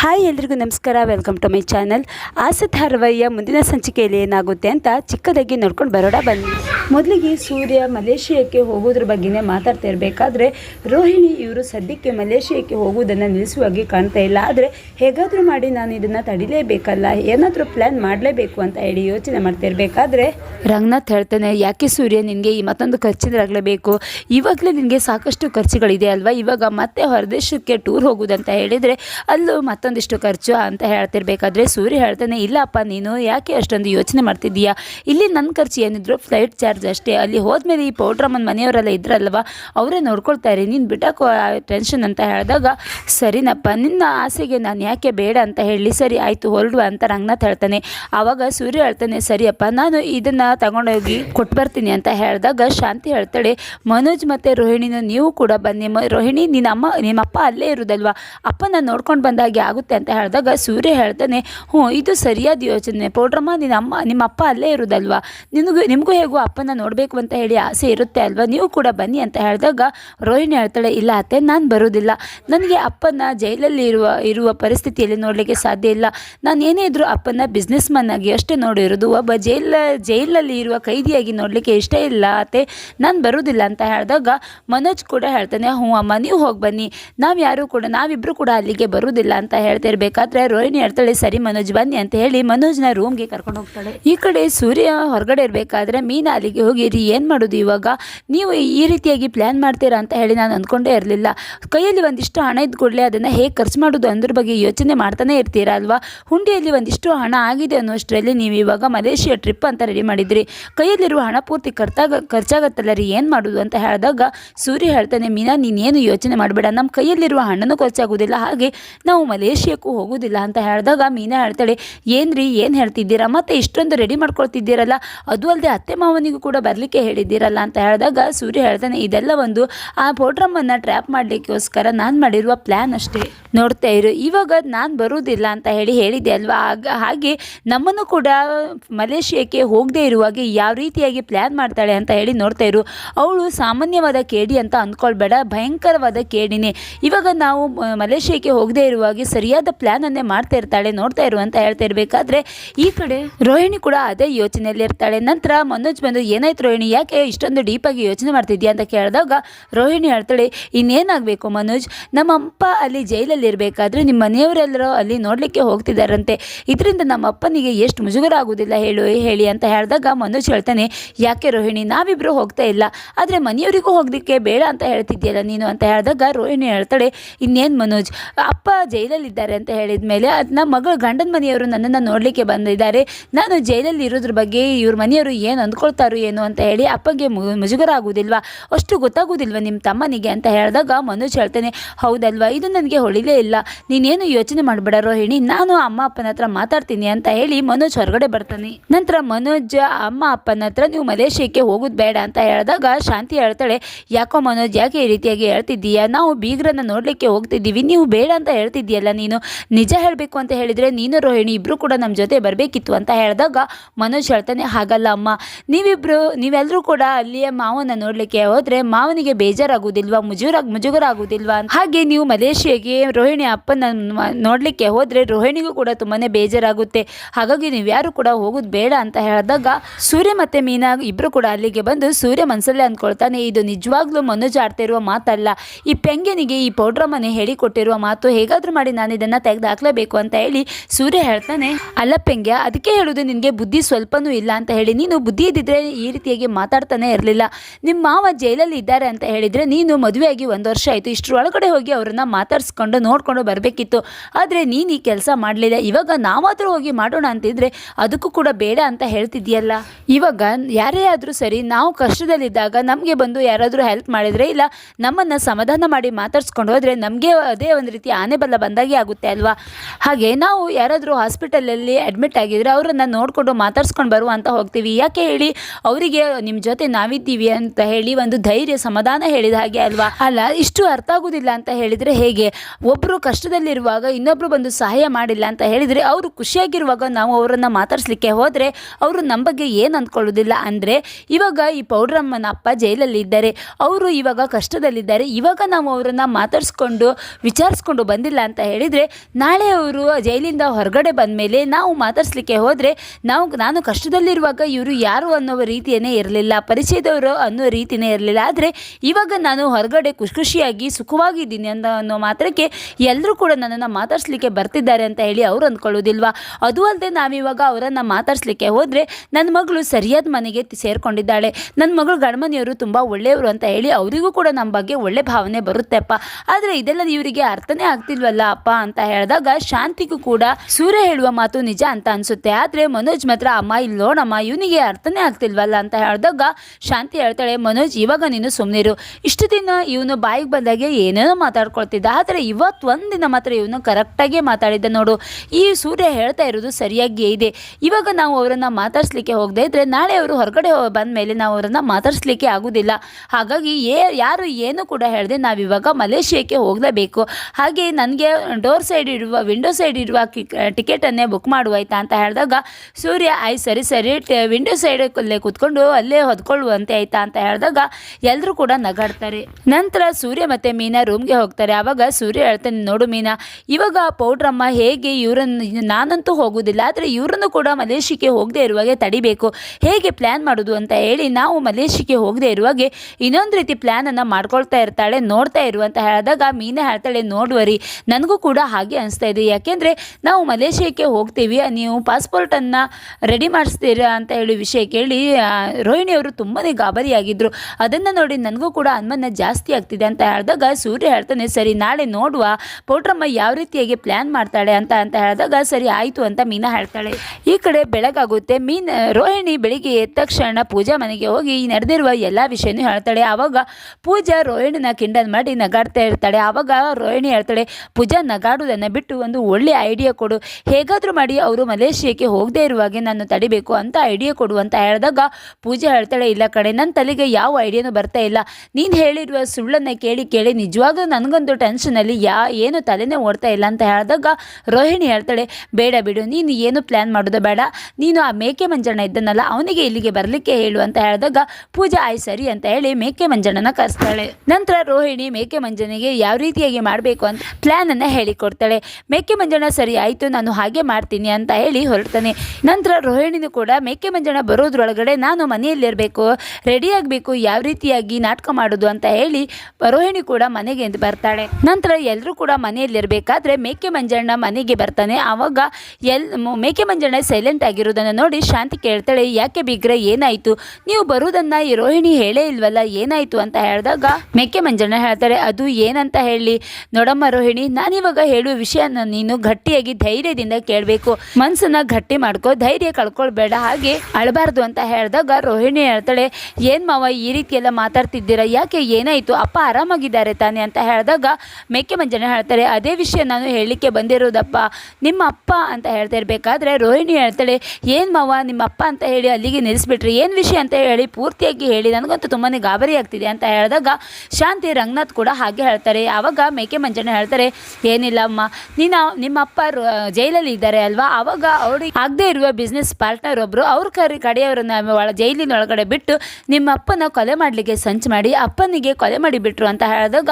Hi ಎಲ್ರಿಗೂ ನಮಸ್ಕಾರ welcome to my channel ಆಸತ್ ಹರವಯ್ಯ ಮುಂದಿನ ಸಂಚಿಕೆಯಲ್ಲಿ ಏನಾಗುತ್ತೆ ಅಂತ ಚಿಕ್ಕದಾಗಿ ನೋಡ್ಕೊಂಡು ಬರೋಣ, ಬನ್ನಿ. ಮೊದಲಿಗೆ ಸೂರ್ಯ ಮಲೇಷಿಯಾಕ್ಕೆ ಹೋಗೋದ್ರ ಬಗ್ಗೆನೇ ಮಾತಾಡ್ತಾ ಇರಬೇಕಾದ್ರೆ, ರೋಹಿಣಿ ಇವರು ಸದ್ಯಕ್ಕೆ ಮಲೇಷಿಯಾಕ್ಕೆ ಹೋಗುವುದನ್ನು ನಿಲ್ಲಿಸುವಾಗಿ ಕಾಣ್ತಾ ಇಲ್ಲ. ಆದರೆ ಹೇಗಾದರೂ ಮಾಡಿ ನಾನು ಇದನ್ನು ತಡಿಲೇಬೇಕಲ್ಲ, ಏನಾದರೂ ಪ್ಲ್ಯಾನ್ ಮಾಡಲೇಬೇಕು ಅಂತ ಹೇಳಿ ಯೋಚನೆ ಮಾಡ್ತಾ ಇರಬೇಕಾದ್ರೆ, ರಂಗನಾಥ್ ಹೇಳ್ತಾನೆ, ಯಾಕೆ ಸೂರ್ಯ ನಿನಗೆ ಈ ಮತ್ತೊಂದು ಖರ್ಚಿನಾಗಲೇಬೇಕು ಇವಾಗಲೇ ನಿನಗೆ ಸಾಕಷ್ಟು ಖರ್ಚುಗಳಿದೆ ಅಲ್ವಾ? ಇವಾಗ ಮತ್ತೆ ಹೊರದೇಶಕ್ಕೆ ಟೂರ್ ಹೋಗುವುದಂತ ಹೇಳಿದರೆ, ಅಲ್ಲೂ ಮತ್ತೊಂದಿಷ್ಟು ಖರ್ಚು ಅಂತ ಹೇಳ್ತಿರ್ಬೇಕಾದ್ರೆ ಸೂರ್ಯ ಹೇಳ್ತಾನೆ, ಇಲ್ಲಪ್ಪ, ನೀನು ಯಾಕೆ ಅಷ್ಟೊಂದು ಯೋಚನೆ ಮಾಡ್ತಿದ್ದೀಯಾ? ಇಲ್ಲಿ ನನ್ನ ಖರ್ಚು ಏನಿದ್ರು ಫ್ಲೈಟ್ ಚಾರ್ಜ್ ಅಷ್ಟೇ. ಅಲ್ಲಿ ಹೋದ್ಮೇಲೆ ಈ ಪೌಡ್ರಮ್ಮನ ಮನೆಯವರೆಲ್ಲ ಇದ್ರಲ್ವ? ಅವರೇ ನೋಡ್ಕೊಳ್ತಾರೆ ನೀನು ಬಿಟ್ಟಕ್ಕೋ ಟೆನ್ಷನ್ ಅಂತ ಹೇಳಿದಾಗ, ಸರಿನಪ್ಪ, ನಿನ್ನ ಆಸೆಗೆ ನಾನು ಯಾಕೆ ಬೇಡ ಅಂತ ಹೇಳಿ, ಸರಿ ಆಯಿತು, ಹೊರಡುವ ಅಂತ ರಂಗನಾಥ್ ಹೇಳ್ತಾನೆ. ಆವಾಗ ಸೂರ್ಯ ಹೇಳ್ತಾನೆ, ಸರಿಯಪ್ಪ, ನಾನು ಇದನ್ನು ತಗೊಂಡೋಗಿ ಕೊಟ್ಟು ಬರ್ತೀನಿ ಅಂತ ಹೇಳಿದಾಗ ಶಾಂತಿ ಹೇಳ್ತಾಳೆ, ಮನೋಜ್ ಮತ್ತು ರೋಹಿಣಿನೂ ನೀವು ಕೂಡ ಬನ್ನಿ. ರೋಹಿಣಿ ನಿನ್ನ ಅಮ್ಮ ನಿಮ್ಮಪ್ಪ ಅಲ್ಲೇ ಇರೋದಲ್ವಾ? ಅಪ್ಪನ ನೋಡ್ಕೊಂಡು ಬಂದಾಗೆ ಆಗುತ್ತೆ ಅಂತ ಹೇಳಿದಾಗ ಸೂರ್ಯ ಹೇಳ್ತಾನೆ, ಹ್ಞೂ, ಇದು ಸರಿಯಾದ ಯೋಚನೆ. ಪೌಡ್ರಮ್ಮ, ನಿನ್ನ ಅಮ್ಮ, ನಿಮ್ಮ ಅಪ್ಪ ಅಲ್ಲೇ ಇರೋದಲ್ವಾ? ನಿನಗೂ, ನಿಮಗೂ ಹೇಗೂ ಅಪ್ಪನ ನೋಡಬೇಕು ಅಂತ ಹೇಳಿ ಆಸೆ ಇರುತ್ತೆ ಅಲ್ವಾ? ನೀವು ಕೂಡ ಬನ್ನಿ ಅಂತ ಹೇಳಿದಾಗ ರೋಹಿಣಿ ಹೇಳ್ತಾಳೆ, ಇಲ್ಲ ಅತ್ತೆ, ನಾನು ಬರೋದಿಲ್ಲ ನನಗೆ ಅಪ್ಪನ ಜೈಲಲ್ಲಿ ಇರುವ ಇರುವ ಪರಿಸ್ಥಿತಿಯಲ್ಲಿ ನೋಡಲಿಕ್ಕೆ ಸಾಧ್ಯ ಇಲ್ಲ. ನಾನು ಏನೇ ಇದ್ದರೂ ಅಪ್ಪನ ಬಿಸ್ನೆಸ್ ಮನ್ ಆಗಿ ಅಷ್ಟೇ ನೋಡಿರೋದು. ಒಬ್ಬ ಜೈಲ, ಜೈಲಲ್ಲಿ ಇರುವ ಕೈದಿಯಾಗಿ ನೋಡಲಿಕ್ಕೆ ಇಷ್ಟ ಇಲ್ಲ. ಅತ್ತೆ, ನಾನು ಬರೋದಿಲ್ಲ ಅಂತ ಹೇಳಿದಾಗ ಮನೋಜ್ ಕೂಡ ಹೇಳ್ತಾನೆ, ಹ್ಞೂ ಅಮ್ಮ, ನೀವು ಹೋಗಿ ಬನ್ನಿ. ನಾವು ಯಾರು ಕೂಡ ನಾವಿಬ್ಬರು ಕೂಡ ಅಲ್ಲಿಗೆ ಬರುವುದಿಲ್ಲ ಅಂತ ಹೇಳ್ತಿರ್ಬೇಕಾದ್ರೆ ರೋಹಿಣಿ ಹೇಳ್ತಾಳೆ ಸರಿ ಮನೋಜ್ ಬನ್ನಿ ಅಂತ ಹೇಳಿ ಮನೋಜ್ನ ರೂಮ್ಗೆ ಕರ್ಕೊಂಡು ಹೋಗ್ತಾಳೆ. ಈ ಕಡೆ ಸೂರ್ಯ ಹೊರಗಡೆ ಇರಬೇಕಾದ್ರೆ, ಮೀನಾ ಅಲ್ಲಿಗೆ ಹೋಗಿ, ರೀ, ಏನು ಮಾಡೋದು ಇವಾಗ? ನೀವು ಈ ರೀತಿಯಾಗಿ ಪ್ಲ್ಯಾನ್ ಮಾಡ್ತೀರಾ ಅಂತ ಹೇಳಿ ನಾನು ಅಂದ್ಕೊಂಡೇ ಇರಲಿಲ್ಲ. ಕೈಯಲ್ಲಿ ಒಂದಿಷ್ಟು ಹಣ ಇದ್ದ ಕೂಡಲೇ ಅದನ್ನು ಹೇಗೆ ಖರ್ಚು ಮಾಡೋದು ಅಂದ್ರ ಬಗ್ಗೆ ಯೋಚನೆ ಮಾಡ್ತಾನೆ ಇರ್ತೀರಾ ಅಲ್ವಾ? ಹುಂಡಿಯಲ್ಲಿ ಒಂದಿಷ್ಟು ಹಣ ಆಗಿದೆ ಅನ್ನೋಷ್ಟರಲ್ಲಿ ನೀವು ಇವಾಗ ಮಲೇಷಿಯಾ ಟ್ರಿಪ್ ಅಂತ ರೆಡಿ ಮಾಡಿದ್ರಿ. ಕೈಯಲ್ಲಿರುವ ಹಣ ಪೂರ್ತಿ ಖರ್ಚಾಗ, ಖರ್ಚಾಗತ್ತಲ್ಲ ರೀ, ಏನು ಮಾಡೋದು ಅಂತ ಹೇಳಿದಾಗ ಸೂರ್ಯ ಹೇಳ್ತಾನೆ, ಮೀನಾ ನೀನೇನು ಯೋಚನೆ ಮಾಡಬೇಡ. ನಮ್ಮ ಕೈಯಲ್ಲಿರುವ ಹಣ್ಣನ್ನು ಖರ್ಚಾಗೋದಿಲ್ಲ. ಹಾಗೆ ನಾವು ಮಲೇಷಿಯಾಕ್ಕೂ ಹೋಗೋದಿಲ್ಲ ಅಂತ ಹೇಳಿದಾಗ ಮೀನಾ ಹೇಳ್ತಾಳೆ ಏನು ರೀ ಏನು ಹೇಳ್ತಿದ್ದೀರಾ? ಮತ್ತೆ ಇಷ್ಟೊಂದು ರೆಡಿ ಮಾಡ್ಕೊಳ್ತಿದ್ದೀರಲ್ಲ? ಅದು ಅಲ್ಲದೆ ಅತ್ತೆ ಮಾವನಿಗೂ ಕೂಡ ಬರಲಿಕ್ಕೆ ಹೇಳಿದ್ದೀರಲ್ಲ? ಅಂತ ಹೇಳಿದಾಗ ಸೂರ್ಯ ಹೇಳ್ತಾನೆ, ಇದೆಲ್ಲ ಒಂದು, ಆ ಪೋಟ್ರಮ್ಮನ್ನು ಟ್ರ್ಯಾಪ್ ಮಾಡಲಿಕ್ಕೋಸ್ಕರ ನಾನು ಮಾಡಿರುವ ಪ್ಲ್ಯಾನ್ ಅಷ್ಟೇ. ನೋಡ್ತಾ ಇರು, ಇವಾಗ ನಾನು ಬರುವುದಿಲ್ಲ ಅಂತ ಹೇಳಿ ಹೇಳಿದೆ ಅಲ್ವಾ? ಆಗ, ಹಾಗೆ ನಮ್ಮನ್ನು ಕೂಡ ಮಲೇಷಿಯಾಕ್ಕೆ ಹೋಗದೇ ಇರುವಾಗೆ ಯಾವ ರೀತಿಯಾಗಿ ಪ್ಲ್ಯಾನ್ ಮಾಡ್ತಾಳೆ ಅಂತ ಹೇಳಿ ನೋಡ್ತಾ ಇರು. ಅವಳು ಸಾಮಾನ್ಯವಾದ ಕೇಡಿ ಅಂತ ಅಂದ್ಕೊಳ್ಬೇಡ, ಭಯಂಕರವಾದ ಕೇಡಿನೇ. ಇವಾಗ ನಾವು ಮಲೇಷಿಯಾಕ್ಕೆ ಹೋಗದೇ ಇರುವಾಗೆ ಸರಿಯಾದ ಪ್ಲ್ಯಾನನ್ನೇ ಮಾಡ್ತಾ ಇರ್ತಾಳೆ, ನೋಡ್ತಾ ಇರು ಅಂತ ಹೇಳ್ತಾ ಇರಬೇಕಾದ್ರೆ ಈ ಕಡೆ ರೋಹಿಣಿ ಕೂಡ ಅದೇ ಯೋಚನೆಯಲ್ಲಿ ಇರ್ತಾಳೆ. ನಂತರ ಮನೋಜ್ ಬಂದು, ಏನಾಯ್ತು ರೋಹಿಣಿ, ಯಾಕೆ ಇಷ್ಟೊಂದು ಡೀಪಾಗಿ ಯೋಚನೆ ಮಾಡ್ತಿದ್ಯಾ? ಅಂತ ಕೇಳಿದಾಗ ರೋಹಿಣಿ ಹೇಳ್ತಾಳೆ, ಇನ್ನೇನಾಗಬೇಕು ಮನೋಜ್ ನಮ್ಮ ಅಪ್ಪ ಅಲ್ಲಿ ಜೈಲಲ್ಲಿ ಇರಬೇಕಾದ್ರೆ ನಿಮ್ಮ ಮನೆಯವರೆಲ್ಲರೂ ಅಲ್ಲಿ ನೋಡಲಿಕ್ಕೆ ಹೋಗ್ತಿದ್ದಾರಂತೆ ಇದರಿಂದ ನಮ್ಮ ಅಪ್ಪನಿಗೆ ಎಷ್ಟು ಮುಜುಗರ ಆಗೋದಿಲ್ಲ ಹೇಳು, ಹೇಳಿ ಅಂತ ಹೇಳಿದಾಗ ಮನೋಜ್ ಹೇಳ್ತಾನೆ, ಯಾಕೆ ರೋಹಿಣಿ ನಾವಿಬ್ಬರು ಹೋಗ್ತಾ ಇಲ್ಲ. ಆದರೆ ಮನೆಯವರಿಗೂ ಹೋಗಲಿಕ್ಕೆ ಬೇಡ ಅಂತ ಹೇಳ್ತಿದ್ಯಲ್ಲ ನೀನು? ಅಂತ ಹೇಳಿದಾಗ ರೋಹಿಣಿ ಹೇಳ್ತಾಳೆ, ಇನ್ನೇನು ಮನೋಜ್, ಅಪ್ಪ ಜೈಲಲ್ಲಿದ್ದಾರೆ ಅಂತ ಹೇಳಿದ ಮೇಲೆ ಅದನ್ನ ಮಗಳು ಗಂಡನ ಮನೆಯವರು ನನ್ನನ್ನು ನೋಡಲಿಕ್ಕೆ ಬಂದಿದ್ದಾರೆ. ನಾನು ಜೈಲಲ್ಲಿ ಇರೋದ್ರ ಬಗ್ಗೆ ಇವ್ರ ಮನೆಯವರು ಏನು ಅಂದ್ಕೊಳ್ತಾರೋ ಏನು ಅಂತ ಹೇಳಿ ಅಪ್ಪಗೆ ಮುಜುಗರ ಅಷ್ಟು ಗೊತ್ತಾಗೋದಿಲ್ವ ನಿಮ್ಮ ತಮ್ಮನಿಗೆ ಅಂತ ಹೇಳಿದಾಗ ಮನೋಜ್ ಹೇಳ್ತಾನೆ, ಹೌದಲ್ವಾ, ಇದು ನನಗೆ ಹೊಳಿಲೇ ಇಲ್ಲ. ನೀನೇನು ಯೋಚನೆ ಮಾಡಬೇಡ ರೋಹಿಣಿ, ನಾನು ಅಮ್ಮ ಅಪ್ಪನ ಹತ್ರ ಮಾತಾಡ್ತೀನಿ ಅಂತ ಹೇಳಿ ಮನೋಜ್ ಹೊರಗಡೆ ಬರ್ತಾನೆ. ನಂತರ ಮನೋಜ್, ಅಮ್ಮ ಅಪ್ಪನ ಹತ್ರ ನೀವು ಮಲೇಷ್ಯಾಕ್ಕೆ ಹೋಗೋದು ಬೇಡ ಅಂತ ಹೇಳಿದಾಗ ಶಾಂತಿ ಹೇಳ್ತಾಳೆ, ಯಾಕೋ ಮನೋಜ್, ಯಾಕೆ ಈ ರೀತಿಯಾಗಿ ಹೇಳ್ತಿದ್ದೀಯಾ? ನಾವು ಬೀಗ್ರನ್ನ ನೋಡಲಿಕ್ಕೆ ಹೋಗ್ತಿದ್ದೀವಿ, ನೀವು ಬೇಡ ಅಂತ ಹೇಳ್ತಿದ್ದೀಯಲ್ಲ ನೀನು. ನಿಜ ಹೇಳಬೇಕು ಅಂತ ಹೇಳಿದರೆ ನೀನು ರೋಹಿಣಿ ಇಬ್ಬರು ಕೂಡ ನಮ್ಮ ಜೊತೆ ಬರಬೇಕಿತ್ತು ಅಂತ ಹೇಳಿದಾಗ ಮನೋಜ್ ಹೇಳ್ತಾನೆ, ಹಾಗಲ್ಲ ಅಮ್ಮ. ನೀವಿಬ್ಬರು ನೀವೆಲ್ಲರೂ ಕೂಡ ಅಲ್ಲಿಯ ಮಾವನ ನೋಡಲಿಕ್ಕೆ ಹೋದರೆ ಮಾವನಿಗೆ ಬೇಜಾರಾಗೋದಿಲ್ವಾ? ಮುಜುಗರ ಮುಜುಗರ ಹಾಗೆ ನೀವು ಮಲೇಷಿಯಾಗೆ ರೋಹಿಣಿ ಅಪ್ಪನ ನೋಡಲಿಕ್ಕೆ ಹೋದರೆ ರೋಹಿಣಿಗೂ ಕೂಡ ತುಂಬಾ ಬೇಜಾರಾಗುತ್ತೆ. ಹಾಗಾಗಿ ನೀವು ಯಾರು ಕೂಡ ಹೋಗೋದು ಬೇಡ ಅಂತ ಹೇಳಿದಾಗ ಸೂರ್ಯ ಮತ್ತು ಮೀನಾ ಇಬ್ಬರು ಕೂಡ ಅಲ್ಲಿಗೆ ಬಂದು ಸೂರ್ಯ ಮನಸ್ಸಲ್ಲೇ ಅಂದ್ಕೊಳ್ತಾನೆ, ಇದು ನಿಜವಾಗ್ಲೂ ಮನೋಜ್ ಆಡ್ತಾ ಇರುವ ಮಾತಲ್ಲ. ಈ ಪೆಂಗನಿಗೆ ಈ ಪೌಡ್ರಮ್ಮನೆ ಹೇಳಿಕೊಟ್ಟಿರುವ ಮಾತು ಹೇಗಾದರೂ ಮಾಡಿ ನಾನು ಇದನ್ನು ತೆಗೆದು ಹಾಕ್ಲೇಬೇಕು ಅಂತ ಹೇಳಿ ಸೂರ್ಯ ಹೇಳ್ತಾನೆ ಅಲ್ಲಪ್ಪೆಂಗೆ ಅದಕ್ಕೆ ಹೇಳೋದು ನಿನಗೆ ಬುದ್ಧಿ ಸ್ವಲ್ಪನೂ ಇಲ್ಲ ಅಂತ ಹೇಳಿ. ನೀನು ಬುದ್ಧಿ ಇದ್ದಿದ್ರೆ ಈ ರೀತಿಯಾಗಿ ಮಾತಾಡ್ತಾನೆ ಇರಲಿಲ್ಲ. ನಿಮ್ಮ ಮಾವ ಜೈಲಲ್ಲಿ ಇದ್ದಾರೆ ಅಂತ ಹೇಳಿದರೆ ನೀನು ಮದುವೆಯಾಗಿ ಒಂದು ವರ್ಷ ಆಯಿತು. ಇಷ್ಟರೊಳಗಡೆ ಹೋಗಿ ಅವರನ್ನು ಮಾತಾಡಿಸ್ಕೊಂಡು ನೋಡಿಕೊಂಡು ಬರಬೇಕಿತ್ತು. ಆದರೆ ನೀನು ಈ ಕೆಲಸ ಮಾಡಲಿಲ್ಲ. ಇವಾಗ ನಾವಾದರೂ ಹೋಗಿ ಮಾಡೋಣ ಅಂತಿದ್ರೆ ಅದಕ್ಕೂ ಕೂಡ ಬೇಡ ಅಂತ ಹೇಳ್ತಿದ್ಯಲ್ಲ. ಇವಾಗ ಯಾರೇ ಆದರೂ ಸರಿ, ನಾವು ಕಷ್ಟದಲ್ಲಿದ್ದಾಗ ನಮಗೆ ಬಂದು ಯಾರಾದರೂ ಹೆಲ್ಪ್ ಮಾಡಿದರೆ ಇಲ್ಲ, ನಮ್ಮನ್ನು ಸಮಾಧಾನ ಮಾಡಿ ಮಾತಾಡಿಸ್ಕೊಂಡು ಹೋದರೆ ನಮಗೆ ಅದೇ ಒಂದು ರೀತಿ ಆನೆ ಬಲ್ಲ ಬಂದಾಗೆ ಆಗುತ್ತೆ ಅಲ್ವಾ? ಹಾಗೆ ನಾವು ಯಾರಾದರೂ ಹಾಸ್ಪಿಟಲಲ್ಲಿ ಅಡ್ಮಿಟ್ ಆಗಿದ್ರೆ ಅವರನ್ನು ನೋಡಿಕೊಂಡು ಮಾತಾಡ್ಸ್ಕೊಂಡು ಬರುವ ಅಂತ ಹೋಗ್ತೀವಿ. ಯಾಕೆ ಹೇಳಿ? ಅವರಿಗೆ ನಿಮ್ಮ ಜೊತೆ ನಾವಿದ್ದೀವಿ ಅಂತ ಹೇಳಿ ಒಂದು ಧೈರ್ಯ, ಸಮಾಧಾನ ಹೇಳಿದ ಹಾಗೆ ಅಲ್ವಾ? ಅಲ್ಲ, ಇಷ್ಟು ಅರ್ಥ ಆಗೋದಿಲ್ಲ ಅಂತ ಹೇಳಿದರೆ ಹೇಗೆ? ಒಬ್ಬರು ಕಷ್ಟದಲ್ಲಿರುವಾಗ ಇನ್ನೊಬ್ಬರು ಬಂದು ಸಹಾಯ ಮಾಡಿಲ್ಲ ಅಂತ ಹೇಳಿದರೆ ಅವರು ಖುಷಿಯಾಗಿರುವಾಗ ನಾವು ಅವರನ್ನು ಮಾತಾಡಿಸ್ಲಿಕ್ಕೆ ಹೋದರೆ ಅವರು ನಮ್ಮ ಬಗ್ಗೆ ಏನು ಅಂದ್ಕೊಳ್ಳೋದಿಲ್ಲ. ಅಂದರೆ ಇವಾಗ ಈ ಪೌಡ್ರಮ್ಮನ ಅಪ್ಪ ಜೈಲಲ್ಲಿ ಇದ್ದಾರೆ. ಅವರು ಇವಾಗ ಕಷ್ಟದಲ್ಲಿದ್ದಾರೆ. ಇವಾಗ ನಾವು ಅವರನ್ನು ಮಾತಾಡಿಸ್ಕೊಂಡು ವಿಚಾರಿಸ್ಕೊಂಡು ಬಂದಿಲ್ಲ ಅಂತ ಹೇಳಿದರೆ ಹೇಳಿದರೆ, ನಾಳೆ ಅವರು ಜೈಲಿಂದ ಹೊರಗಡೆ ಬಂದ ಮೇಲೆ ನಾವು ಮಾತಾಡಿಸ್ಲಿಕ್ಕೆ ಹೋದರೆ, ನಾವು, ನಾನು ಕಷ್ಟದಲ್ಲಿರುವಾಗ ಇವರು ಯಾರು ಅನ್ನೋ ರೀತಿಯೇ ಇರಲಿಲ್ಲ, ಪರಿಚಯದವರು ಅನ್ನೋ ರೀತಿಯೇ ಇರಲಿಲ್ಲ. ಆದರೆ ಇವಾಗ ನಾನು ಹೊರಗಡೆ ಖುಷಿ ಖುಷಿಯಾಗಿ ಸುಖವಾಗಿದ್ದೀನಿ ಅಂತ ಅನ್ನೋ ಮಾತ್ರಕ್ಕೆ ಎಲ್ಲರೂ ಕೂಡ ನನ್ನನ್ನು ಮಾತಾಡಿಸ್ಲಿಕ್ಕೆ ಬರ್ತಿದ್ದಾರೆ ಅಂತ ಹೇಳಿ ಅವರು ಅಂದ್ಕೊಳ್ಳೋದಿಲ್ವಾ ಅದು ಅಲ್ಲದೆ ನಾವಿವಾಗ ಅವರನ್ನು ಮಾತಾಡಿಸ್ಲಿಕ್ಕೆ ಹೋದರೆ ನನ್ನ ಮಗಳು ಸರಿಯಾದ ಮನೆಗೆ ಸೇರಿಕೊಂಡಿದ್ದಾಳೆ. ನನ್ನ ಮಗಳು ಗಣಮನಿಯವರು ತುಂಬ ಒಳ್ಳೆಯವರು ಅಂತ ಹೇಳಿ ಅವರಿಗೂ ಕೂಡ ನಮ್ಮ ಬಗ್ಗೆ ಒಳ್ಳೆ ಭಾವನೆ ಬರುತ್ತೆಪ್ಪ. ಆದರೆ ಇದೆಲ್ಲ ಇವರಿಗೆ ಅರ್ಥನೇ ಆಗ್ತಿಲ್ವಲ್ಲ ಅಪ್ಪ? ಅಂತ ಹೇಳಿದಾಗ ಶಾಂತಿಗೂ ಕೂಡ ಸೂರ್ಯ ಹೇಳುವ ಮಾತು ನಿಜ ಅಂತ ಅನ್ಸುತ್ತೆ. ಆದ್ರೆ ಮನೋಜ್ ಮಾತ್ರ, ಅಮ್ಮ ಇಲ್ಲೋಣಮ್ಮ ಇವನಿಗೆ ಅರ್ಥನೇ ಆಗ್ತಿಲ್ವಲ್ಲ? ಅಂತ ಹೇಳಿದಾಗ ಶಾಂತಿ ಹೇಳ್ತಾಳೆ, ಮನೋಜ್, ಇವಾಗ ನೀನು ಸುಮ್ಮನಿರು ಇಷ್ಟು ದಿನ ಇವನು ಬಾಯಿಗೆ ಬಂದಾಗೆ ಏನೇನೋ ಮಾತಾಡ್ಕೊಳ್ತಿದ್ದ. ಆದರೆ ಇವತ್ತು ಒಂದಿನ ಮಾತ್ರ ಇವನು ಕರೆಕ್ಟಾಗಿ ಮಾತಾಡಿದ್ದ ನೋಡು. ಈ ಸೂರ್ಯ ಹೇಳ್ತಾ ಇರೋದು ಸರಿಯಾಗಿಯೇ ಇದೆ. ಇವಾಗ ನಾವು ಅವರನ್ನು ಮಾತಾಡ್ಸ್ಲಿಕ್ಕೆ ಹೋಗದೇ ಇದ್ರೆ ನಾಳೆ ಅವರು ಹೊರಗಡೆ ಬಂದ ಮೇಲೆ ನಾವು ಅವರನ್ನು ಮಾತಾಡ್ಸ್ಲಿಕ್ಕೆ ಆಗೋದಿಲ್ಲ. ಹಾಗಾಗಿ ಯಾರು ಏನು ಕೂಡ ಹೇಳಿದೆ ನಾವಿವಾಗ ಮಲೇಷಿಯಾಕ್ಕೆ ಹೋಗಲೇಬೇಕು. ಹಾಗೆ ನನಗೆ ಡೋರ್ ಸೈಡ್ ಇರುವ, ವಿಂಡೋ ಸೈಡ್ ಇರುವ ಟಿಕೆಟನ್ನೇ ಬುಕ್ ಮಾಡುವಾಯ್ತಾ ಅಂತ ಹೇಳಿದಾಗ, ಸೂರ್ಯ ಆಯ್ ಸರಿ ಸರಿ ವಿಂಡೋ ಸೈಡ್ ಅಲ್ಲೇ ಕೂತ್ಕೊಂಡು ಅಲ್ಲೇ ಹೊದ್ಕೊಳ್ಳುವಂತೆ ಆಯ್ತಾ ಅಂತ ಹೇಳಿದಾಗ ಎಲ್ಲರೂ ಕೂಡ ನಗಾಡ್ತಾರೆ. ನಂತರ ಸೂರ್ಯ ಮತ್ತು ಮೀನಾ ರೂಮ್ಗೆ ಹೋಗ್ತಾರೆ. ಆವಾಗ ಸೂರ್ಯ ಹೇಳ್ತಾನೆ, ನೋಡು ಮೀನಾ, ಇವಾಗ ಪೌಡ್ರಮ್ಮ ಹೇಗೆ ಇವರನ್ನು ನಾನಂತೂ ಹೋಗೋದಿಲ್ಲ, ಆದರೆ ಇವರನ್ನು ಕೂಡ ಮಲೇಷಿಯಾಕ್ಕೆ ಹೋಗದೆ ಇರುವಾಗೆ ತಡಿಬೇಕು. ಹೇಗೆ ಪ್ಲ್ಯಾನ್ ಮಾಡೋದು ಅಂತ ಹೇಳಿ ನಾವು ಮಲೇಷಿಯಾಕ್ಕೆ ಹೋಗದೆ ಇರುವಾಗೆ ಇನ್ನೊಂದು ರೀತಿ ಪ್ಲ್ಯಾನನ್ನು ಮಾಡ್ಕೊಳ್ತಾ ಇರ್ತಾಳೆ, ನೋಡ್ತಾ ಇರು ಅಂತ ಹೇಳಿದಾಗ ಮೀನಾ ಹೇಳ್ತಾಳೆ ನೋಡುವರಿ ನನಗೂ ಕೂಡ ಹಾಗೆ ಅನಿಸ್ತಾ ಇದೆ. ಯಾಕೆಂದರೆ ನಾವು ಮಲೇಷ್ಯಾಕ್ಕೆ ಹೋಗ್ತೀವಿ, ನೀವು ಪಾಸ್ಪೋರ್ಟನ್ನು ರೆಡಿ ಮಾಡಿಸ್ತೀರಾ ಅಂತ ಹೇಳಿ ವಿಷಯ ಕೇಳಿ ರೋಹಿಣಿಯವರು ತುಂಬಾ ಗಾಬರಿಯಾಗಿದ್ದರು ಅದನ್ನು ನೋಡಿ ನನಗೂ ಕೂಡ ಅನುಮಾನ ಜಾಸ್ತಿ ಆಗ್ತಿದೆ ಅಂತ ಹೇಳಿದಾಗ ಸೂರ್ಯ ಹೇಳ್ತಾನೆ, ಸರಿ, ನಾಳೆ ನೋಡುವ. ಪೌಡ್ರಮ್ಮ ಯಾವ ರೀತಿಯಾಗಿ ಪ್ಲ್ಯಾನ್ ಮಾಡ್ತಾಳೆ ಅಂತ ಅಂತ ಹೇಳಿದಾಗ, ಸರಿ, ಆಯಿತು ಅಂತ ಮೀನಾ ಹೇಳ್ತಾಳೆ. ಈ ಕಡೆ ಬೆಳಗಾಗುತ್ತೆ. ಮೀನ್, ರೋಹಿಣಿ ಬೆಳಿಗ್ಗೆ ಎದ್ದ ತಕ್ಷಣ ಪೂಜಾ ಮನೆಗೆ ಹೋಗಿ ನಡೆದಿರುವ ಎಲ್ಲ ವಿಷಯನೂ ಹೇಳ್ತಾಳೆ. ಆವಾಗ ಪೂಜಾ ರೋಹಿಣಿನ ಕಿಂಡಲ್ ಮಾಡಿ ನಗಾಡ್ತಾ ಇರ್ತಾಳೆ. ಆವಾಗ ರೋಹಿಣಿ ಹೇಳ್ತಾಳೆ, ಪೂಜಾ ನಗಾಡುವುದನ್ನು ಬಿಟ್ಟು ಒಂದು ಒಳ್ಳೆ ಐಡಿಯಾ ಕೊಡು. ಹೇಗಾದರೂ ಮಾಡಿ ಅವರು ಮಲೇಷಿಯಾಕ್ಕೆ ಹೋಗದೇ ಇರುವಾಗೆ ನಾನು ತಡಿಬೇಕು ಅಂತ ಐಡಿಯಾ ಕೊಡು ಅಂತ ಹೇಳಿದಾಗ ಪೂಜೆ ಹೇಳ್ತಾಳೆ ಇಲ್ಲ ಕಡೆ ನನ್ನ ತಲೆಗೆ ಯಾವ ಐಡಿಯಾನೂ ಬರ್ತಾ ಇಲ್ಲ. ನೀನು ಹೇಳಿರುವ ಸುಳ್ಳನ್ನು ಕೇಳಿ ಕೇಳಿ ನಿಜವಾಗ್ಲೂ ನನಗೊಂದು ಟೆನ್ಷನಲ್ಲಿ ಯಾ, ಏನು ತಲೆನೇ ಓಡ್ತಾ ಇಲ್ಲ ಅಂತ ಹೇಳಿದಾಗ ರೋಹಿಣಿ ಹೇಳ್ತಾಳೆ, ಬೇಡ ಬಿಡು, ನೀನು ಏನು ಪ್ಲ್ಯಾನ್ ಮಾಡೋದು ಬೇಡ. ನೀನು ಆ ಮೇಕೆ ಮಂಜಣ್ಣ ಇದ್ದನಲ್ಲ, ಅವನಿಗೆ ಇಲ್ಲಿಗೆ ಬರಲಿಕ್ಕೆ ಹೇಳು ಅಂತ ಹೇಳಿದಾಗ ಪೂಜಾ, ಆಯ್ ಸರಿ ಅಂತ ಹೇಳಿ ಮೇಕೆ ಮಂಜಣ್ಣನ ಕರೆಸ್ತಾಳೆ. ನಂತರ ರೋಹಿಣಿ ಮೇಕೆ ಮಂಜನಿಗೆ ಯಾವ ರೀತಿಯಾಗಿ ಮಾಡಬೇಕು ಅಂತ ಪ್ಲ್ಯಾನನ್ನು ಹೇಳಿಕೊಡ್ತಾಳೆ. ಮೇಕೆ ಮಂಜಣ್ಣ ಸರಿ ಆಯಿತು, ನಾನು ಹಾಗೆ ಮಾಡ್ತೀನಿ ಅಂತ ಹೇಳಿ ಹೊರಡ್ತಾನೆ. ನಂತರ ರೋಹಿಣಿನೂ ಕೂಡ ಮೇಕೆ ಮಂಜಣ್ಣ ಬರೋದ್ರೊಳಗಡೆ ನಾನು ಮನೆಯಲ್ಲಿರಬೇಕು ರೆಡಿ ಆಗಬೇಕು, ಯಾವ ರೀತಿಯಾಗಿ ನಾಟಕ ಮಾಡೋದು ಅಂತ ಹೇಳಿ ರೋಹಿಣಿ ಕೂಡ ಮನೆಗೆ ಎಂದು ಬರ್ತಾಳೆ. ನಂತರ ಎಲ್ಲರೂ ಕೂಡ ಮನೆಯಲ್ಲಿರಬೇಕಾದ್ರೆ ಮೇಕೆ ಮಂಜಣ್ಣ ಮನೆಗೆ ಬರ್ತಾನೆ. ಆವಾಗ ಎಲ್, ಮೇಕೆ ಮಂಜಣ್ಣ ಸೈಲೆಂಟ್ ಆಗಿರೋದನ್ನು ನೋಡಿ ಶಾಂತಿ ಕೇಳ್ತಾಳೆ, ಯಾಕೆ ಬಿಗ್ರೆ, ಏನಾಯಿತು? ನೀವು ಬರುವುದನ್ನು ಈ ರೋಹಿಣಿ ಹೇಳೇ ಇಲ್ವಲ್ಲ, ಏನಾಯಿತು? ಅಂತ ಹೇಳಿದಾಗ ಮೇಕೆ ಮಂಜಣ್ಣ ಹೇಳ್ತಾರೆ ಅದು ಏನಂತ ಹೇಳಿ? ನೋಡಮ್ಮ ರೋಹಿಣಿ, ನಾನಿವಾಗ ಹೇಳುವ ವಿಷಯನ ನೀನು ಗಟ್ಟಿಯಾಗಿ ಧೈರ್ಯದಿಂದ ಕೇಳಬೇಕು. ಮನಸ್ಸನ್ನ ಗಟ್ಟಿ ಮಾಡ್ಕೋ, ಧೈರ್ಯ ಕಳ್ಕೊಳ್ಬೇಡ. ಹಾಗೆ ಅಳಬಾರ್ದು ಅಂತ ಹೇಳಿದಾಗ ರೋಹಿಣಿ ಹೇಳ್ತಾಳೆ, ಏನು ಮಾವ ಈ ರೀತಿ ಎಲ್ಲ ಮಾತಾಡ್ತಿದ್ದೀರಾ? ಯಾಕೆ ಏನಾಯಿತು? ಅಪ್ಪ ಆರಾಮಾಗಿದ್ದಾರೆ ತಾನೆ ಅಂತ ಹೇಳಿದಾಗ ಮೇಕೆ ಮಂಜನೆ ಹೇಳ್ತಾರೆ, ಅದೇ ವಿಷಯ ನಾನು ಹೇಳಲಿಕ್ಕೆ ಬಂದಿರೋದಪ್ಪ. ನಿಮ್ಮ ಅಪ್ಪ ಅಂತ ಹೇಳ್ತಾ ಇರಬೇಕಾದ್ರೆ ರೋಹಿಣಿ ಹೇಳ್ತಾಳೆ, ಏನು ಮಾವ ನಿಮ್ಮ ಅಪ್ಪ ಅಂತ ಹೇಳಿ ಅಲ್ಲಿಗೆ ನಿಲ್ಲಿಸ್ಬಿಟ್ರಿ. ಏನು ವಿಷಯ ಅಂತ ಹೇಳಿ ಪೂರ್ತಿಯಾಗಿ ಹೇಳಿ. ನನಗಂತೂ ತುಂಬಾ ಗಾಬರಿ ಆಗ್ತಿದೆ ಅಂತ ಹೇಳಿದಾಗ ಶಾಂತಿ ರಂಗನಾಥ್ ಕೂಡ ಹಾಗೆ ಹೇಳ್ತಾರೆ. ಆವಾಗ ಮೇಕೆ ಮಂಜನ ಹೇಳ್ತಾರೆ, ಏನಿಲ್ಲ. ಅಮ್ಮ. ನೀನು ನಿಮ್ಮ ಅಪ್ಪ ಜೈಲಲ್ಲಿ ಇದ್ದಾರೆ ಅಲ್ವಾ? ಆವಾಗ ಅವ್ರಿಗೆ ಆಗದೆ ಇರುವ ಬಿಸ್ನೆಸ್ ಪಾರ್ಟ್ನರ್ ಒಬ್ಬರು ಅವ್ರ ಕರಿ ಕಡೆಯವರನ್ನ ಒಳ ಜೈಲಿನ ಒಳಗಡೆ ಬಿಟ್ಟು ನಿಮ್ಮ ಅಪ್ಪನ ಕೊಲೆ ಮಾಡಲಿಕ್ಕೆ ಸಂಚು ಮಾಡಿ, ಅಪ್ಪನಿಗೆ ಕೊಲೆ ಮಾಡಿಬಿಟ್ರು ಅಂತ ಹೇಳಿದಾಗ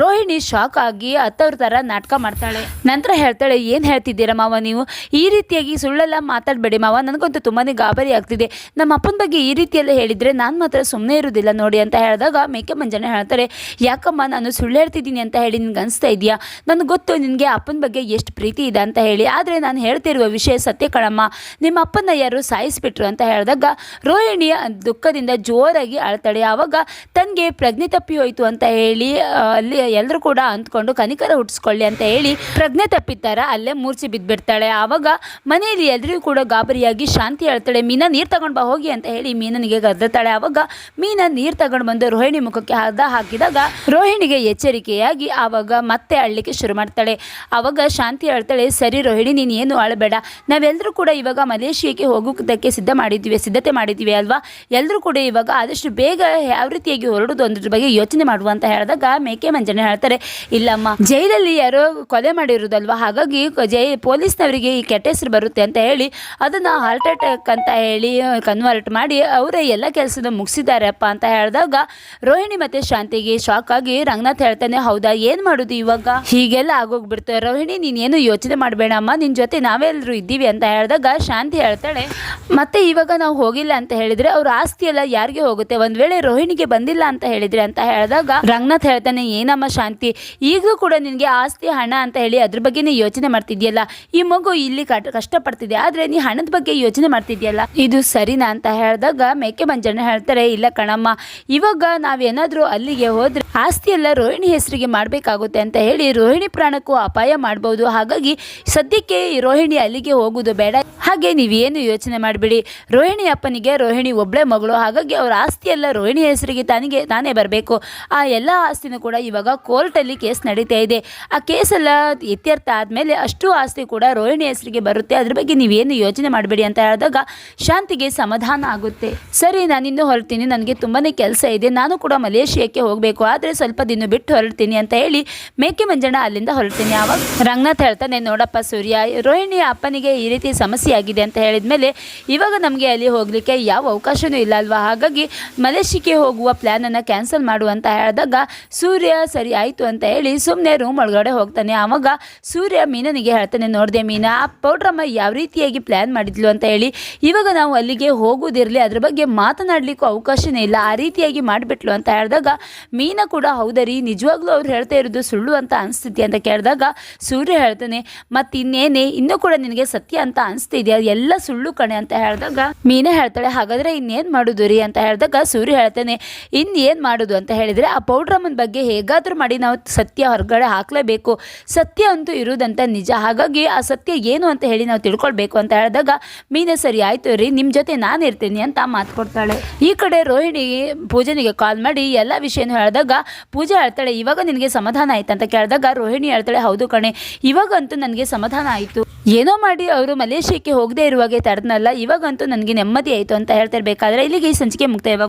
ರೋಹಿಣಿ ಶಾಕ್ ಆಗಿ ಅತ್ತವ್ರ ಥರ ನಾಟಕ ಮಾಡ್ತಾಳೆ. ನಂತರ ಹೇಳ್ತಾಳೆ, ಏನು ಹೇಳ್ತಿದ್ದೀರಾ ಮಾವ ನೀವು? ಈ ರೀತಿಯಾಗಿ ಸುಳ್ಳೆಲ್ಲ ಮಾತಾಡಬೇಡಿ ಮಾವ. ನನಗಂತೂ ತುಂಬಾ ಗಾಬರಿ ಆಗ್ತಿದೆ. ನಮ್ಮ ಅಪ್ಪನ ಬಗ್ಗೆ ಈ ರೀತಿಯೆಲ್ಲ ಹೇಳಿದರೆ ನಾನು ಮಾತ್ರ ಸುಮ್ಮನೆ ಇರೋದಿಲ್ಲ ನೋಡಿ ಅಂತ ಹೇಳಿದಾಗ ಮೇಕೆ ಮಂಜನ ಹೇಳ್ತಾರೆ, ಯಾಕಮ್ಮ, ನಾನು ಸುಳ್ಳು ಹೇಳ್ತಿದ್ದೀನಿ ಅಂತ ಹೇಳಿ ನಿನ್ಗೆ ಅನಿಸ್ತಾ ಇದೆಯಾ? ನನಗೆ ಗೊತ್ತು ನಿನಗೆ ಅಪ್ಪನ ಬಗ್ಗೆ ಎಷ್ಟು ಪ್ರೀತಿ ಇದೆ ಅಂತ ಹೇಳಿ. ಆದರೆ ನಾನು ಹೇಳ್ತಿರುವ ವಿಷಯ ಸತ್ಯ ಕಣಮ್ಮ, ನಿಮ್ಮ ಅಪ್ಪನ ಯಾರು ಸಾಯಿಸಿಬಿಟ್ರು ಅಂತ ಹೇಳಿದಾಗ ರೋಹಿಣಿಯ ದುಃಖದಿಂದ ಜೋರಾಗಿ ಅಳ್ತಾಳೆ. ಆವಾಗ ತನಗೆ ಪ್ರಜ್ಞೆ ತಪ್ಪಿ ಹೋಯಿತು ಅಂತ ಹೇಳಿ ಅಲ್ಲಿ ಎಲ್ಲರೂ ಕೂಡ ಅಂದ್ಕೊಂಡು ಕನಿಕರ ಹುಟ್ಟಿಸ್ಕೊಳ್ಳಿ ಅಂತ ಹೇಳಿ ಪ್ರಜ್ಞೆ ತಪ್ಪಿತ್ತಾರ ಅಲ್ಲೇ ಮೂರ್ಛೆ ಬಿದ್ದುಬಿಡ್ತಾಳೆ ಆವಾಗ ಮನೆಯಲ್ಲಿ ಎಲ್ಲರಿಗೂ ಕೂಡ ಗಾಬರಿಯಾಗಿ ಶಾಂತಿ ಹೇಳ್ತಾಳೆ ಮೀನ, ನೀರು ತಗೊಂಡು ಬಾ, ಹೋಗಿ ಅಂತ ಹೇಳಿ ಮೀನನಿಗೆ ಗದ್ದತಾಳೆ. ಆವಾಗ ಮೀನ, ನೀರು ತಗೊಂಡು ಬಂದು ರೋಹಿಣಿ ಮುಖಕ್ಕೆ ಹದ ಹಾಕಿದಾಗ ರೋಹಿಣಿಗೆ ಎಚ್ಚರಿಕೆಯಾಗಿ ಆವಾಗ ಮತ್ತೆ ಅಳ್ಳಿಕ್ಕೆ ಶುರು ಮಾಡ್ತಾಳೆ. ಆವಾಗ ಶಾಂತಿ ಹೇಳ್ತಾಳೆ, ಸರಿ ರೋಹಿಣಿ, ನೀನು ಏನು ಅಳಬೇಡ ನಾವೆಲ್ಲರೂ ಕೂಡ ಇವಾಗ ಮಲೇಷಿಯಾಕ್ಕೆ ಹೋಗೋದಕ್ಕೆ ಸಿದ್ಧ ಮಾಡಿದ್ದೀವಿ, ಸಿದ್ಧತೆ ಮಾಡಿದ್ದೀವಿ ಅಲ್ವಾ? ಎಲ್ಲರೂ ಕೂಡ ಇವಾಗ ಆದಷ್ಟು ಬೇಗ ಯಾವ ರೀತಿಯಾಗಿ ಹೊರಡೋದು ಅನ್ನೋದ್ರ ಬಗ್ಗೆ ಯೋಚನೆ ಮಾಡುವ ಅಂತ ಹೇಳಿದಾಗ ಮೇಕೆ ಮಂಜನೆ ಹೇಳ್ತಾರೆ, ಇಲ್ಲಮ್ಮ, ಜೈಲಲ್ಲಿ ಯಾರೋ ಕೊಲೆ ಮಾಡಿರೋದಲ್ವಾ ಹಾಗಾಗಿ ಜೈ ಪೊಲೀಸ್ನವರಿಗೆ ಈ ಕೆಟ್ಟ ಹೆಸರು ಬರುತ್ತೆ ಅಂತ ಹೇಳಿ, ಅದನ್ನು ಹಾರ್ಟ್ ಅಟ್ಯಾಕ್ ಅಂತ ಹೇಳಿ ಕನ್ವರ್ಟ್ ಮಾಡಿ ಅವರೇ ಎಲ್ಲ ಕೆಲಸದ ಮುಗಿಸಿದಾರಪ್ಪ ಅಂತ ಹೇಳಿದಾಗ ರೋಹಿಣಿ ಮತ್ತೆ ಶಾಂತಿಗೆ ಶಾಕ್ ಆಗಿ ರಂಗನಾಥ್ ಹೇಳ್ತಾನೆ, ಹೌದಾ, ಏನು ಮಾಡೋದು ಇವಾಗ? ಹೀಗೆಲ್ಲ ಆಗೋ ಹೋಗ್ಬಿಡ್ತು ರೋಹಿಣಿ ನೀನೇನು ಯೋಚನೆ ಮಾಡಬೇಡ ಅಮ್ಮ. ನಿನ್ನ ಜೊತೆ ನಾವೆಲ್ಲರೂ ಇದ್ದೀವಿ ಅಂತ ಹೇಳಿದಾಗ ಶಾಂತಿ ಹೇಳ್ತಾಳೆ. ಮತ್ತೆ ಇವಾಗ ನಾವು ಹೋಗಿಲ್ಲ ಅಂತ ಹೇಳಿದರೆ ಅವ್ರ ಆಸ್ತಿ ಎಲ್ಲ ಯಾರಿಗೆ ಹೋಗುತ್ತೆ? ಒಂದು ವೇಳೆ ರೋಹಿಣಿಗೆ ಬಂದಿಲ್ಲ ಅಂತ ಹೇಳಿದರೆ ಅಂತ ಹೇಳಿದಾಗ ರಂಗನಾಥ್ ಹೇಳ್ತಾನೆ, ಏನಮ್ಮ ಶಾಂತಿ, ಈಗಲೂ ಕೂಡ ನಿನಗೆ ಆಸ್ತಿ, ಹಣ ಅಂತ ಹೇಳಿ ಅದ್ರ ಬಗ್ಗೆನೇ ಯೋಚನೆ ಮಾಡ್ತಿದ್ಯಲ್ಲ? ಈ ಮಗು ಇಲ್ಲಿ ಕಷ್ಟಪಡ್ತಿದೆ, ಆದರೆ ನೀ ಹಣದ ಬಗ್ಗೆ ಯೋಚನೆ ಮಾಡ್ತಿದ್ಯಲ್ಲ? ಇದು ಸರಿನಾ? ಅಂತ ಹೇಳಿದಾಗ ಮೇಕೆ ಮಂಜಣ್ಣ ಹೇಳ್ತಾರೆ, ಇಲ್ಲ ಕಣಮ್ಮ, ಇವಾಗ ನಾವೇನಾದರೂ ಅಲ್ಲಿಗೆ ಹೋದ್ರೆ ಆಸ್ತಿ ಎಲ್ಲ ರೋಹಿಣಿ ಹೆಸರಿಗೆ ಮಾಡಬೇಕಾಗುತ್ತೆ ಅಂತ ಹೇಳಿ ರೋಹಿಣಿ ಪ್ರಾಣಕ್ಕೂ ಅಪಾಯ ಮಾಡ್ಬೋದು. ಹಾಗಾಗಿ ಸದ್ಯಕ್ಕೆ ರೋಹಿಣಿ ಅಲ್ಲಿಗೆ ಹೋಗುವುದು ಬೇಡ. ಹಾಗೆ ನೀವೇನು ಯೋಚನೆ ಮಾಡಬೇಡಿ. ರೋಹಿಣಿ ಅಪ್ಪನಿಗೆ ರೋಹಿಣಿ ಒಬ್ಬಳೇ ಮಗಳು. ಹಾಗಾಗಿ ಅವರ ಆಸ್ತಿ ಎಲ್ಲ ರೋಹಿಣಿ ಹೆಸರಿಗೆ ತಾನಿಗೆ, ತಾನೇ ಬರಬೇಕು. ಆ ಎಲ್ಲ ಆಸ್ತಿನೂ ಕೂಡ ಇವಾಗ ಕೋರ್ಟಲ್ಲಿ ಕೇಸ್ ನಡೀತಾ ಇದೆ. ಆ ಕೇಸೆಲ್ಲ ಇತ್ಯರ್ಥ ಆದಮೇಲೆ ಅಷ್ಟು ಆಸ್ತಿ ಕೂಡ ರೋಹಿಣಿ ಹೆಸರಿಗೆ ಬರುತ್ತೆ. ಅದ್ರ ಬಗ್ಗೆ ನೀವೇನು ಯೋಚನೆ ಮಾಡಬೇಡಿ ಅಂತ ಹೇಳಿದಾಗ ಶಾಂತಿಗೆ ಸಮಾಧಾನ ಆಗುತ್ತೆ. ಸರಿ, ನಾನಿನ್ನು ಹೊರಡ್ತೀನಿ. ನನಗೆ ತುಂಬಾ ಕೆಲಸ ಇದೆ. ನಾನು ಕೂಡ ಮಲೇಷಿಯಾಕ್ಕೆ ಹೋಗಬೇಕು. ಆದರೆ ಸ್ವಲ್ಪ ದಿನ ಬಿಟ್ಟು ಹೊರಡ್ತೀನಿ ಅಂತ ಹೇಳಿ ಮೇಕೆ ಮಂಜಣ್ಣ ಅಲ್ಲಿಂದ ಹೊರಡ್ತೀನಿ ಆವಾಗ ರಂಗನಾಥ್ ಹೇಳ್ತಾನೆ, ನೋಡಪ್ಪ ಸೂರ್ಯ, ರೋಹಿಣಿ ಅಪ್ಪನಿಗೆ ಈ ರೀತಿ ಸಮಸ್ಯೆ ಆಗಿದೆ ಅಂತ ಹೇಳಿದ ಮೇಲೆ ಇವಾಗ ನಮಗೆ ಅಲ್ಲಿ ಹೋಗಲಿಕ್ಕೆ ಯಾವ ಅವಕಾಶವೂ ಇಲ್ಲ ಅಲ್ವಾ? ಹಾಗಾಗಿ ಮಲೇಷಿಯಾಕ್ಕೆ ಹೋಗುವ ಪ್ಲ್ಯಾನನ್ನು ಕ್ಯಾನ್ಸಲ್ ಮಾಡು ಅಂತ ಹೇಳಿದಾಗ ಸೂರ್ಯ, ಸರಿ ಆಯಿತು ಅಂತ ಹೇಳಿ ಸುಮ್ಮನೆ ರೂಮ್ ಒಳಗಡೆ ಹೋಗ್ತಾನೆ. ಆವಾಗ ಸೂರ್ಯ ಮೀನನಿಗೆ ಹೇಳ್ತಾನೆ, ನೋಡಿದೆ ಮೀನಾ, ಆ ಪೌಡ್ರಮ್ಮ ಯಾವ ರೀತಿಯಾಗಿ ಪ್ಲ್ಯಾನ್ ಮಾಡಿದ್ಲು? ಅಂತ ಹೇಳಿ, ಇವಾಗ ನಾವು ಅಲ್ಲಿಗೆ ಹೋಗೋದಿರಲಿ, ಅದ್ರ ಬಗ್ಗೆ ಮಾತನಾಡಲಿಕ್ಕೂ ಅವಕಾಶವೇ ಇಲ್ಲ, ಆ ರೀತಿಯಾಗಿ ಮಾಡಿಬಿಟ್ಲು ಅಂತ ಹೇಳಿದಾಗ, ಮೀನಾ ಕೂಡ ಹೌದರಿ, ನಿಜವಾಗ್ಲೂ ಅವ್ರು ಹೇಳ್ತಾ ಇರೋದು ಸುಳ್ಳು ಅಂತ ಅನಿಸ್ತಿದ್ದೆ ಅಂತ ಕೇಳಿದಾಗ ಸೂರ್ಯ ಹೇಳ್ತಾನೆ, ಮತ್ತೆ ಇನ್ನೇನೆ? ಇನ್ನೂ ಕೂಡ ನಿನಗೆ ಸತ್ಯ ಅಂತ ಅನಿಸ್ತಿದ್ಯಾ? ಎಲ್ಲ ಸುಳ್ಳು ಕಣೆ ಅಂತ ಹೇಳಿದಾಗ, ಮೀನಾ ಹೇಳ್ತಾಳೆ, ಹಾಗಾದ್ರೆ ಇನ್ನೇನು ಮಾಡೋದು ರೀ ಅಂತ ಹೇಳಿದಾಗ ಸೂರ್ಯ ಹೇಳ್ತಾನೆ, ಇನ್ನೇನು ಮಾಡೋದು? ಅಂತ ಹೇಳಿದರೆ, ಆ ಪೌಡ್ರಮ್ಮನ ಬಗ್ಗೆ ಹೇಗಾದರೂ ಮಾಡಿ ನಾವು ಸತ್ಯ ಹೊರಗಡೆ ಹಾಕಲೇಬೇಕು. ಸತ್ಯ ಅಂತೂ ಇರುವುದಂತ ನಿಜ. ಹಾಗಾಗಿ ಆ ಸತ್ಯ ಏನು ಅಂತ ಹೇಳಿ ನಾವು ತಿಳ್ಕೊಳ್ಬೇಕು. ಅಂತ ಹೇಳಿದಾಗ, ಮೀನ ಸರಿ ಆಯ್ತು ರೀ ನಿಮ್ಮ ಜೊತೆ ನಾನು ಇರ್ತೀನಿ ಅಂತ ಮಾತು ಕೊಡ್ತಾಳೆ. ಈ ಕಡೆ ರೋಹಿಣಿ ಪೂಜನಿಗೆ ಕಾಲ್ ಮಾಡಿ ಎಲ್ಲ ವಿಷಯನೂ ಹೇಳಿದಾಗ, ಪೂಜೆ ಹೇಳ್ತಾಳೆ, ಇವಾಗ ನಿನಗೆ ಸಮಾಧಾನ ಆಯ್ತು ಅಂತ ಕೇಳಿದಾಗ ರೋಹಿಣಿ ಹೇಳ್ತಾಳೆ ಹೌದು ಕಣೆ. ಇವಾಗಂತೂ ನನಗೆ ಸಮಾಧಾನ ಆಯಿತು. ಏನೋ ಮಾಡಿ ಅವರು ಮಲೇಷ್ಯಾಕ್ಕೆ ಹೋಗದೆ ಇರುವಾಗೆ ತಡೆದ್ನಲ್ಲ, ಇವಾಗಂತೂ ನನಗೆ ನೆಮ್ಮದಿ ಆಯಿತು ಅಂತ ಹೇಳ್ತಿರ್ಬೇಕಾದ್ರೆ ಇಲ್ಲಿಗೆ ಈ ಸಂಚಿಕೆ ಮುಕ್ತಾಯವಾಗ